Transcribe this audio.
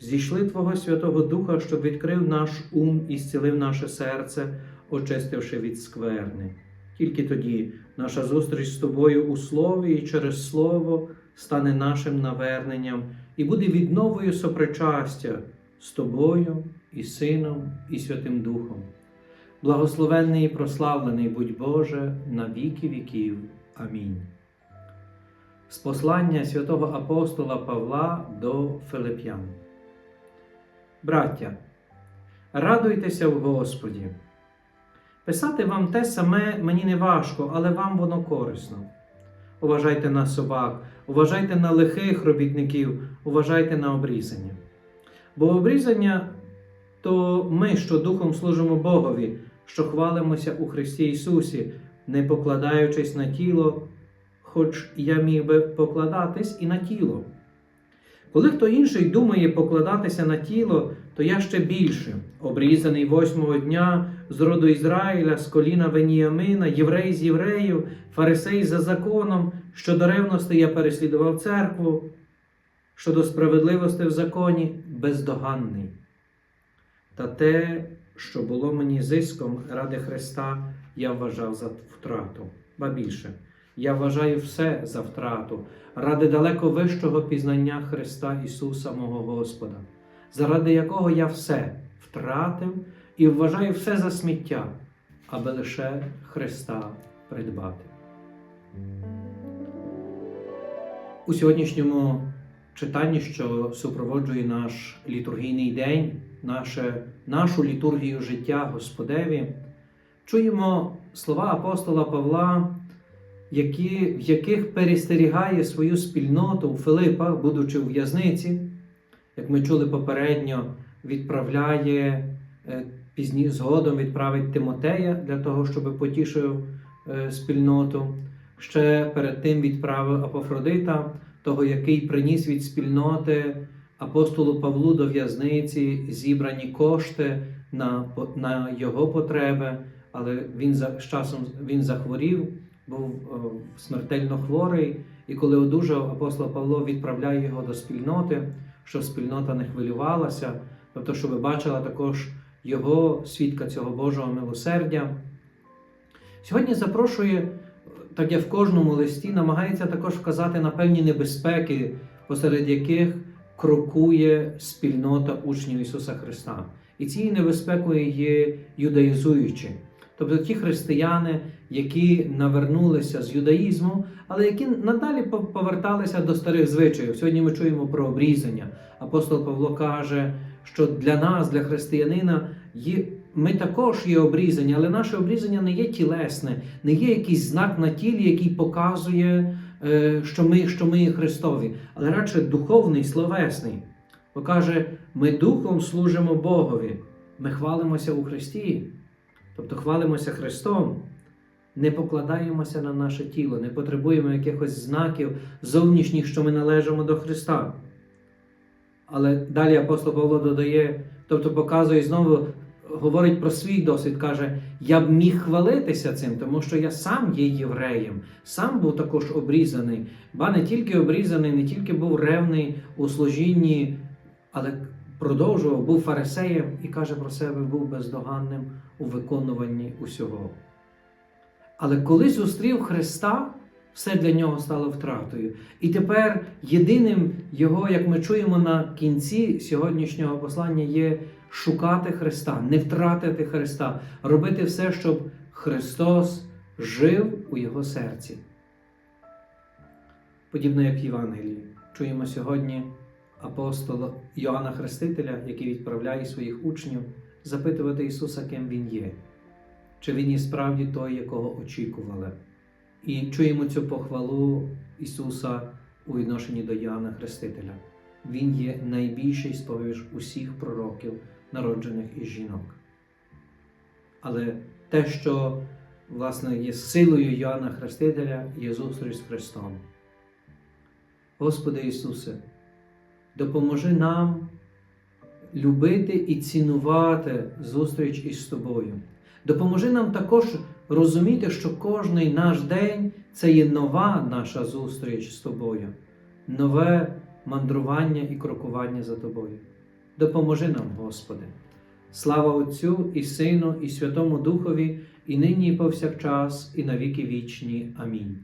зійшли Твого Святого Духа, щоб відкрив наш ум і зцілив наше серце, очистивши від скверни. Тільки тоді наша зустріч з тобою у слові і через слово стане нашим наверненням і буде відновою сопричастя з тобою і Сином, і Святим Духом. Благословенний і прославлений будь Боже на віки віків. Амінь. З послання святого апостола Павла до Филип'ян. Браття, радуйтеся в Господі. Писати вам те саме мені не важко, але вам воно корисно. Уважайте на собак, уважайте на лихих робітників, уважайте на обрізання. Бо обрізання то ми, що духом служимо Богові, що хвалимося у Христі Ісусі, не покладаючись на тіло, хоч я міг би покладатись і на тіло. Коли хто інший думає покладатися на тіло, то я ще більше, обрізаний восьмого дня з роду Ізраїля, з коліна Веніамина, єврей з євреїв, фарисей за законом, що до ревності я переслідував церкву, щодо справедливості в законі бездоганний. Та те, що було мені зиском ради Христа, я вважав за втрату, ба більше. Я вважаю все за втрату, ради далеко вищого пізнання Христа Ісуса, мого Господа, заради якого я все втратив і вважаю все за сміття, аби лише Христа придбати. У сьогоднішньому читанні, що супроводжує наш літургійний день, наше, нашу літургію життя Господеві, чуємо слова апостола Павла які, в яких перестерігає свою спільноту у Филипах, будучи у в'язниці, як ми чули попередньо, відправляє е, пізні згодом відправить Тимотея для того, щоб потішив е, спільноту. Ще перед тим відправив Апофродита, того, який приніс від спільноти апостолу Павлу до в'язниці зібрані кошти на на його потреби, але він з часом він захворів був е, смертельно хворий, і коли одужав, апостол Павло відправляє його до спільноти, щоб спільнота не хвилювалася, тобто, щоб бачила також його свідка цього Божого милосердя. Сьогодні запрошує, так як в кожному листі, намагається також вказати на певні небезпеки, посеред яких крокує спільнота учнів Ісуса Христа. І цією небезпекою є юдаїзуючі. Тобто ті християни, які навернулися з юдаїзму, але які надалі поверталися до старих звичаїв. Сьогодні ми чуємо про обрізання. Апостол Павло каже, що для нас, для християнина, є, ми також є обрізані, але наше обрізання не є тілесне, не є якийсь знак на тілі, який показує, е, що ми, що ми є Христові, але радше духовний, словесний. Бо каже, ми духом служимо Богові, ми хвалимося у Христі. Тобто хвалимося Христом, не покладаємося на наше тіло, не потребуємо якихось знаків зовнішніх, що ми належимо до Христа. Але далі апостол Павло додає, тобто показує знову, говорить про свій досвід, каже: я б міг хвалитися цим, тому що я сам є євреєм, сам був також обрізаний, ба не тільки обрізаний, не тільки був ревний у служінні, але продовжував, був фарисеєм і каже про себе, був бездоганним у виконуванні усього. Але коли зустрів Христа, все для нього стало втратою. І тепер єдиним його, як ми чуємо на кінці сьогоднішнього послання, є шукати Христа, не втратити Христа, робити все, щоб Христос жив у його серці. Подібно як в Євангелії. Чуємо сьогодні апостола Йоанна Хрестителя, який відправляє своїх учнів запитувати Ісуса, ким Він є, чи Він є справді той, якого очікували. І чуємо цю похвалу Ісуса у відношенні до Йоанна Хрестителя. Він є найбільший з усіх пророків, народжених із жінок. Але те, що власне є силою Йоанна Хрестителя, є зустріч з Христом. Господи Ісусе, допоможи нам любити і цінувати зустріч із Тобою. Допоможи нам також розуміти, що кожний наш день це є нова наша зустріч з Тобою, нове мандрування і крокування за Тобою. Допоможи нам, Господи. Слава Отцю і Сину, і Святому Духові, і нині, і повсякчас, і на віки вічні. Амінь.